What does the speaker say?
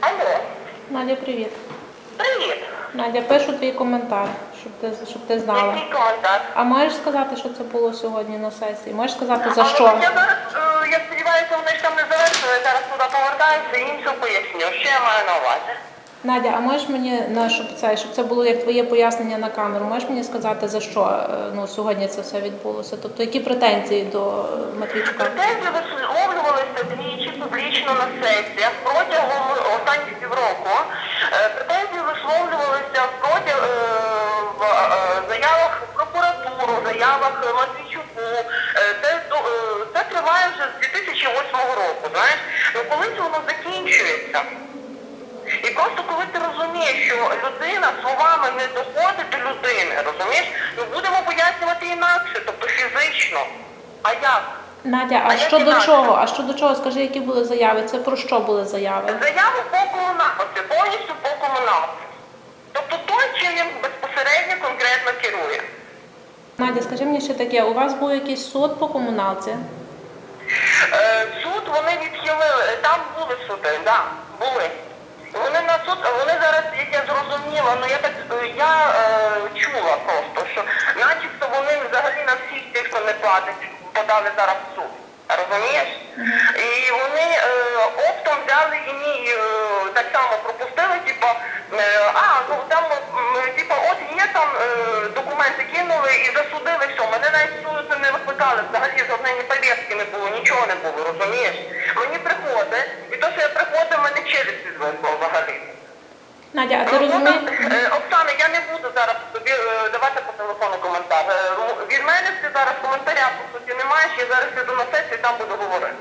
Алло, Надя, привіт. привіт. Надя, пишу твій коментар, щоб ти, щоб ти знала. Який коментар? А можеш сказати, що це було сьогодні на сесії? Можеш сказати за Але що? Я зараз, е, я сподіваюся, вони ж там не завершили, зараз туди повертаюся і їм поясню. Що я маю на увазі? Надя, а можеш мені на щоб це, щоб це було як твоє пояснення на камеру? Можеш мені сказати за що е, ну сьогодні це все відбулося? Тобто які претензії до е, Матвійчука? Претензії висловлювалися двічі публічно на сесіях протягом останніх півроку. Е, Претензії висловлювалися проти е, в е, заявах в прокуратуру, заявах Матвійчуку. Це, це триває вже з 2008 року. Знаєш, ну колись воно закінчується. І просто коли ти розумієш, що людина словами не доходить до людини, розумієш, ми будемо пояснювати інакше, тобто фізично. А як? Надя, а А що до чого? А що до чого? Скажи, які були заяви? Це про що були заяви? Заяву по комунальності, повністю по комунальності. Тобто той, чим він безпосередньо конкретно керує. Надя, скажи мені ще таке, у вас був якийсь суд по комуналці? Е, суд вони відхилили, там були суди, так, да, були. Вони на суд, вони зараз, як я зрозуміла, ну я так е, я е, чула просто, що начебто вони взагалі на всіх тих, платить, подали зараз в суд. Розумієш? І вони е, оптом взяли і мій е, так само пропустили, типу, е, а, ну там, м, типу, от є там е, документи кинули і засудили все. Мене навіть суду не викликали, взагалі жодної ні повістки не було, нічого не було, розумієш? Мені приходить, і то, що я приходив, мене челюсть відвезло взагалі. Надя, а ти Ну, розумієш? Е, Оксана, я не буду зараз тобі е, давати по телефону коментар. Е, мене зараз коментаря по суті немає, ще зараз іду на сесію, там буду говорити.